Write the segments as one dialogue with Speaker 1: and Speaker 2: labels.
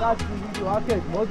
Speaker 1: אחד, כאילו, רק אתמול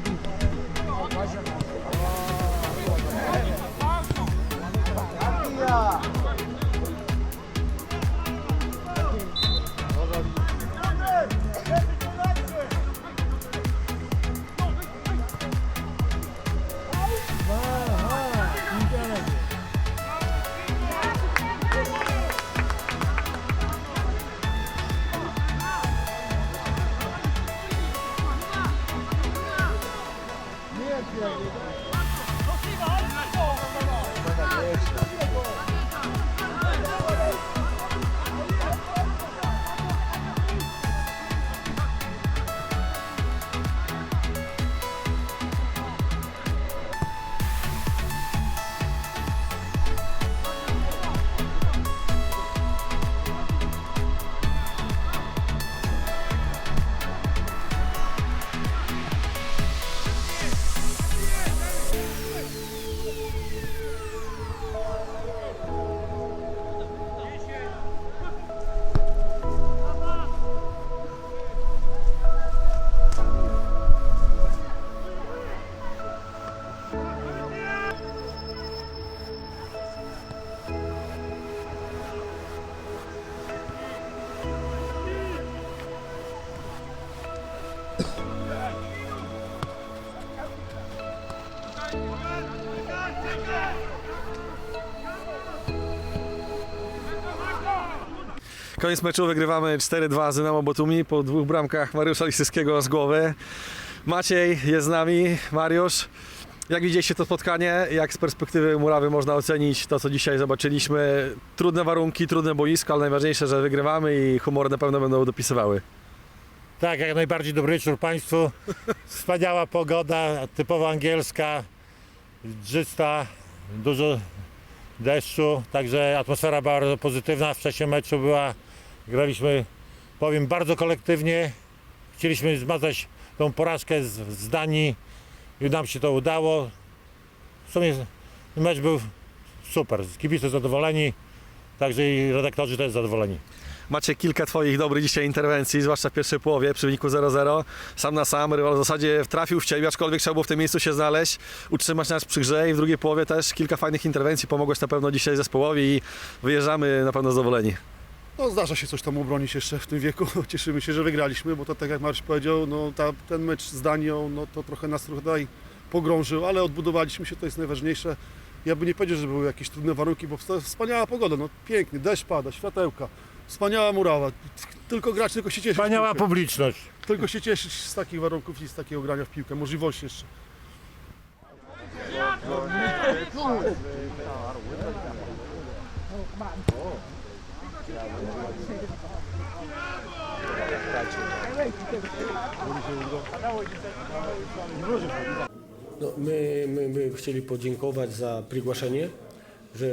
Speaker 1: Thank you.
Speaker 2: Koniec meczu, wygrywamy 4-2 z Dynamo Botumi po dwóch bramkach Mariusza Lisyskiego z głowy. Maciej jest z nami, Mariusz. Jak widzieliście to spotkanie? Jak z perspektywy murawy można ocenić to, co dzisiaj zobaczyliśmy? Trudne warunki, trudne boisko, ale najważniejsze, że wygrywamy i humory na pewno będą dopisywały.
Speaker 3: Tak, jak najbardziej dobry wieczór Państwu. Wspaniała pogoda, typowo angielska, dżysta, dużo deszczu, także atmosfera bardzo pozytywna. W czasie meczu była, graliśmy, powiem, bardzo kolektywnie. Chcieliśmy zmazać tą porażkę z, z Danii i nam się to udało. W sumie mecz był super, kibice zadowoleni, także i redaktorzy też zadowoleni.
Speaker 2: Macie kilka Twoich dobrych dzisiaj interwencji, zwłaszcza w pierwszej połowie przy wyniku 0-0. Sam na sam, rywal w zasadzie trafił w Ciebie, aczkolwiek trzeba było w tym miejscu się znaleźć, utrzymać nas przy grze i w drugiej połowie też kilka fajnych interwencji. Pomogłeś na pewno dzisiaj zespołowi i wyjeżdżamy na pewno zadowoleni.
Speaker 4: No zdarza się coś tam obronić jeszcze w tym wieku. Cieszymy się, że wygraliśmy, bo to tak jak Marcin powiedział, no ta, ten mecz z Danią, no to trochę nas trochę tutaj pogrążył, ale odbudowaliśmy się, to jest najważniejsze. Ja bym nie powiedział, że były jakieś trudne warunki, bo wspaniała pogoda, no pięknie, deszcz pada, światełka, wspaniała murawa, tylko grać, tylko się cieszyć.
Speaker 3: Wspaniała publiczność.
Speaker 4: Tylko się cieszyć z takich warunków i z takiego grania w piłkę, możliwości jeszcze.
Speaker 5: No, my, my, my chcieli podziękować za приглашenie, że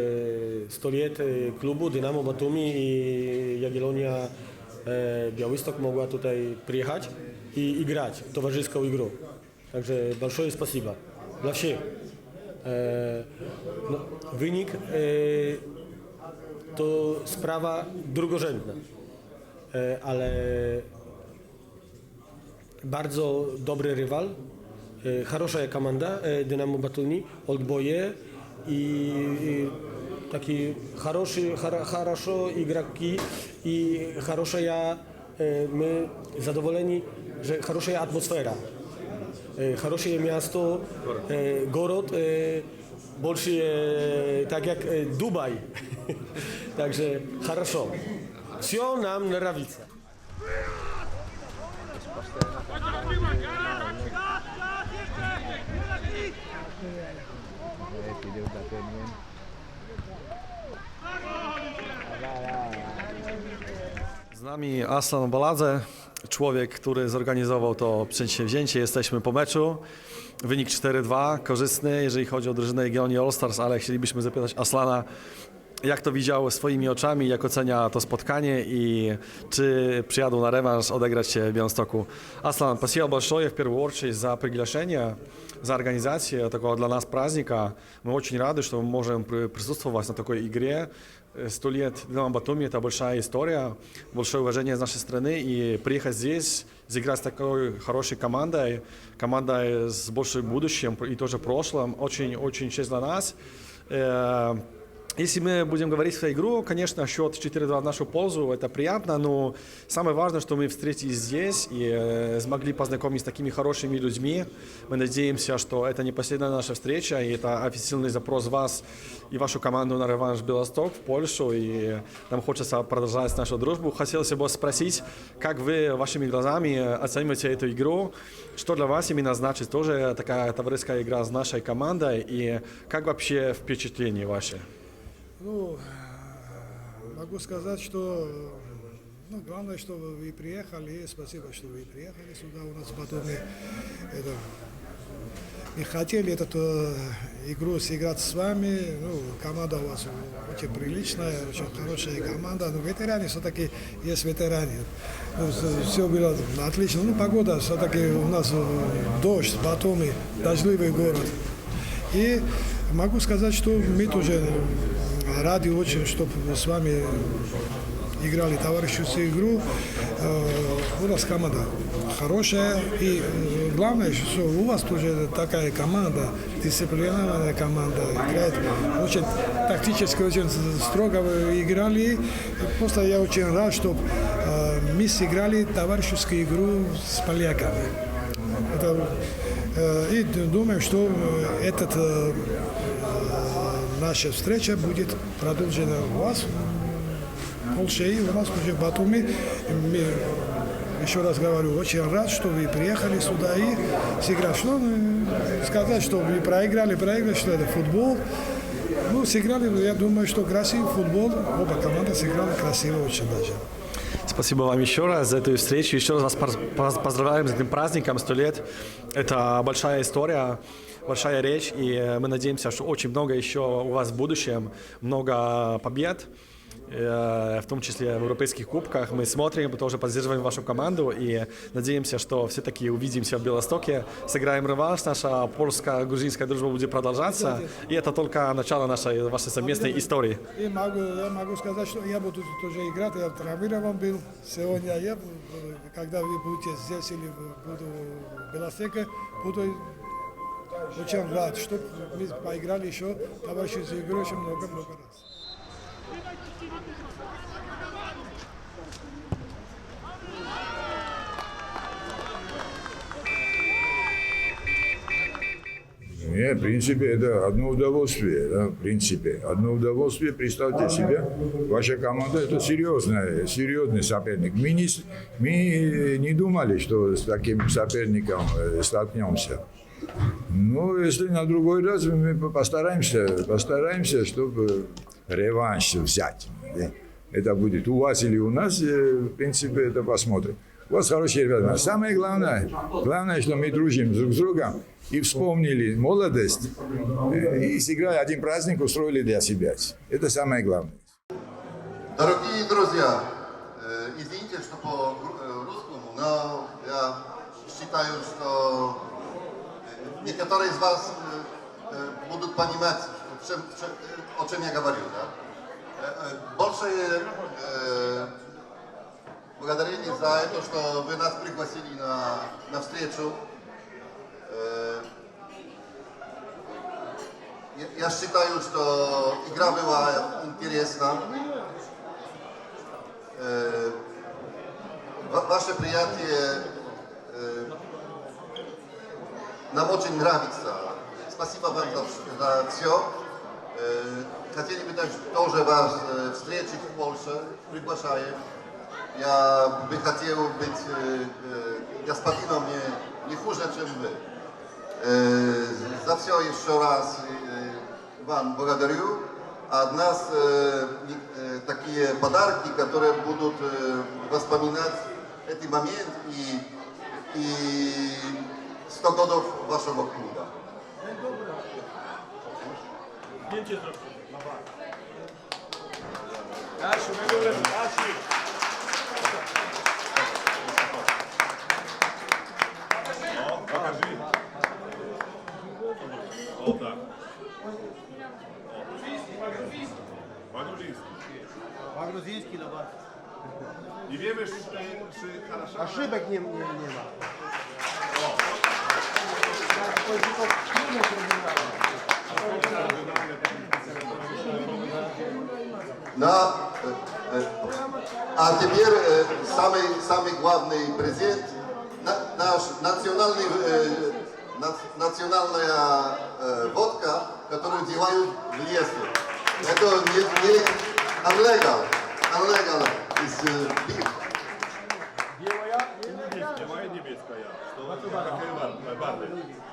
Speaker 5: 100 lat e, klubu Dynamo Batumi i Jagiellonia e, Białystok mogła tutaj przyjechać i, i grać towarzyską игру. Także большое спасибо dla всех. E, no, wynik e, to sprawa drugorzędna, e, ale bardzo dobry rywal, e, хорошая команда e, Dynamo Batumi, Oldboye i, i taki хороший, хора- хорошо игроки i хорошая, e, my zadowoleni, że хорошая atmosfera, e, хорошее miasto, e, город, e, больше e, tak jak e, Dubaj, także хорошо. Все нам нравится.
Speaker 2: Z nami Aslan Baladze, człowiek, który zorganizował to przedsięwzięcie. Jesteśmy po meczu. Wynik 4-2, korzystny, jeżeli chodzi o drużynę Jagiellonii All Stars, ale chcielibyśmy zapytać Aslana, jak to widział swoimi oczami, jak ocenia to spotkanie и czy przyjadą на реванш odegrać się w Białymstoku. Аслан, спасибо большое в первую очередь за приглашение, за организацию такого для нас праздника. Мы очень рады, что мы можем при- присутствовать на такой игре. Э, Сто лет Динамо Батуми – это большая история, большое уважение из нашей страны. И приехать здесь, заиграть с такой хорошей командой, командой с большим будущим и тоже прошлым, очень-очень честь для нас. Если мы будем говорить про игру, конечно, счет 4-2 в нашу пользу, это приятно, но самое важное, что мы встретились здесь и э, смогли познакомиться с такими хорошими людьми. Мы надеемся, что это не последняя наша встреча, и это официальный запрос вас и вашу команду на реванш Белосток в Польшу, и нам хочется продолжать нашу дружбу. Хотелось бы спросить, как вы вашими глазами оцениваете эту игру, что для вас именно значит тоже такая товарищеская игра с нашей командой, и как вообще впечатления ваши?
Speaker 6: Ну, могу сказать, что ну, главное, что вы приехали, спасибо, что вы приехали сюда у нас Батуми. Это, и хотели эту э, игру сыграть с вами. Ну, команда у вас очень приличная, очень хорошая команда. Но ветераны все-таки есть ветераны. Ну, все было отлично. Ну, погода все-таки у нас э, дождь, Батуми, дождливый город. И могу сказать, что мы тоже рады очень, чтобы с вами играли товарищескую игру. У нас команда хорошая. И главное, что у вас тоже такая команда, дисциплинированная команда, играет очень тактически, очень строго вы играли. Просто я очень рад, что мы сыграли товарищескую игру с поляками. Это, и думаю, что этот, наша встреча будет продолжена у вас в Польше и у нас уже в Батуми. Мы, еще раз говорю, очень рад, что вы приехали сюда и сыграли. Что э, сказать, что вы проиграли, проиграли, что это футбол. Ну, сыграли, я думаю, что красивый футбол. Оба команды сыграли красиво очень даже.
Speaker 2: Спасибо вам еще раз за эту встречу. Еще раз вас поздравляем с этим праздником 100 лет. Это большая история, большая речь, и э, мы надеемся, что очень много еще у вас в будущем, много побед, э, в том числе в европейских кубках. Мы смотрим, тоже поддерживаем вашу команду и надеемся, что все-таки увидимся в Белостоке, сыграем реванш, наша польско-грузинская дружба будет продолжаться, и это только начало нашей, вашей совместной истории.
Speaker 6: И могу, я могу сказать, что я буду тоже играть, я травмирован был сегодня. Я, когда вы будете здесь или буду в Белостеке, буду очень рад, чтобы мы поиграли еще товарищескую игру еще много-много раз.
Speaker 7: Нет, в принципе, это одно удовольствие, да, в принципе. Одно удовольствие, представьте себе, ваша команда это серьезная, серьезный соперник. Мы не, мы не думали, что с таким соперником э, столкнемся. Ну, если на другой раз мы постараемся, постараемся, чтобы реванш взять. Это будет у вас или у нас, э, в принципе, это посмотрим. У вас хорошие ребята. Самое главное, главное, что мы дружим друг с другом и вспомнили молодость э, и сыграли один праздник, устроили для себя. Это самое главное.
Speaker 8: Дорогие друзья, э, извините, что по гру- э, русскому, но я считаю, что некоторые из вас э, э, будут понимать, в чем- в чем- э, о чем я говорю. Да? Э, э, Большое э, благодарение за это, что вы нас пригласили на, на встречу. Э, я- Я считаю, что игра была интересна. Э, ва- Ваше приятие э, нам очень нравится. Спасибо вам за, все. Хотели бы также тоже вас встретить в Польше, приглашаем. Я бы хотел быть господином не, не хуже, чем вы. За все еще раз вам благодарю. От нас такие подарки, которые будут воспоминать этот момент и, и 100 godów waszego kłuda.
Speaker 1: Zdjęcie zrobię.
Speaker 8: Kasiu,
Speaker 1: Kasiu. O, pokażij. O, tak. Pan Gruziński. Pan Gruziński, no bardzo.
Speaker 9: Nie wiemy, czy, czy A
Speaker 1: szybek nie, nie, nie ma.
Speaker 8: На, а теперь самый, самый главный презент. Наш национальный, национальная водка, которую делают в лесу. Это не, не аллегал, аллегал из
Speaker 6: пив. Белая и
Speaker 1: небесная. Белая и. Что, какая?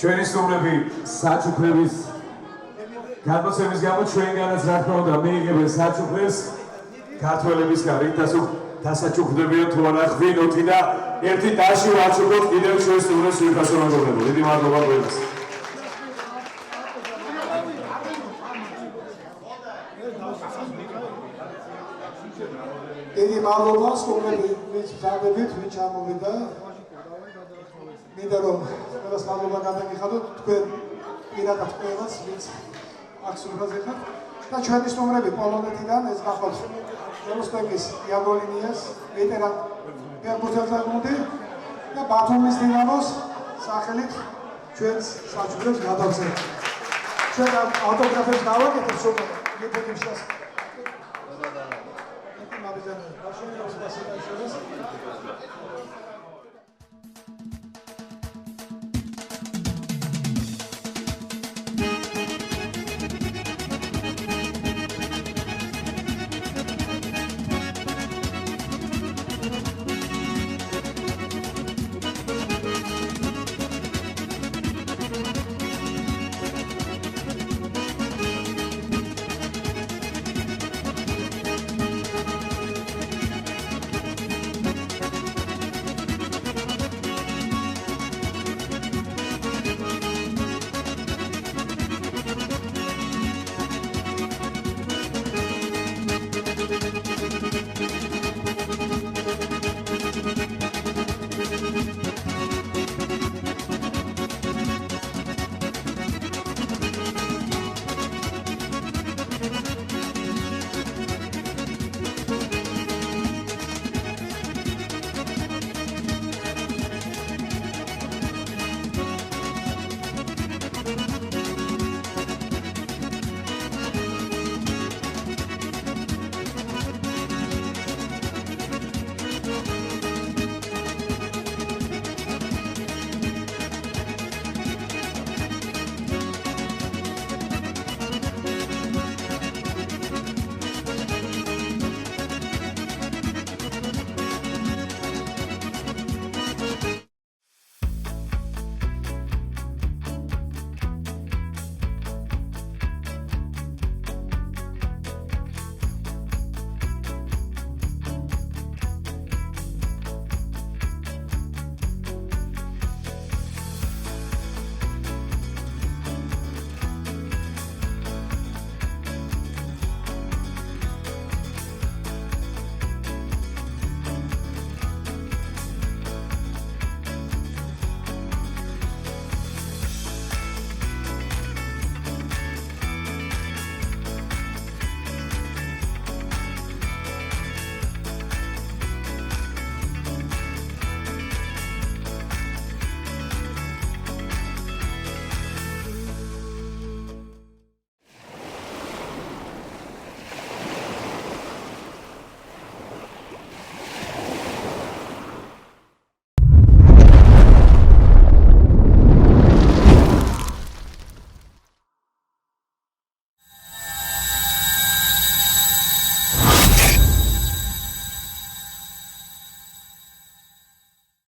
Speaker 10: ჩვენი სტუმრები საჩუქრების გადმოცემის გამო ჩვენგანაც რა თქმა უნდა მიიღებენ საჩუქრებს ქართველებისგან რითაც დასაჩუქრდებიან თუ არა ღვინოთი და ერთი დაში ვაჩუქროთ კიდევ ჩვენს სტუმრებს ვიფასო მეგობრებო დიდი მადლობა ყველას.
Speaker 6: დიდი მადლობა სპორტებით ჯამებით, ვინ ჩამოვიდა. მინდა რომ ყველას მადლობა გადაგიხადოთ თქვენ პირადად ყველას, ვინც აქ სულფაზე ხართ. და ჩვენის ნომრები პოლონეთიდან ეს გახლავთ როსტოკის იაგოლინიას, ვეტერან პერბუზაძაგუნდი და ბათუმის დინამოს სახელით ჩვენს საჩუქრებს გადავწერთ. ჩვენ ავტოგრაფებს დავაკეთებთ, რომ მიფიქრებს Başkanı, başkanı, başkanı, başkanı, başkanı,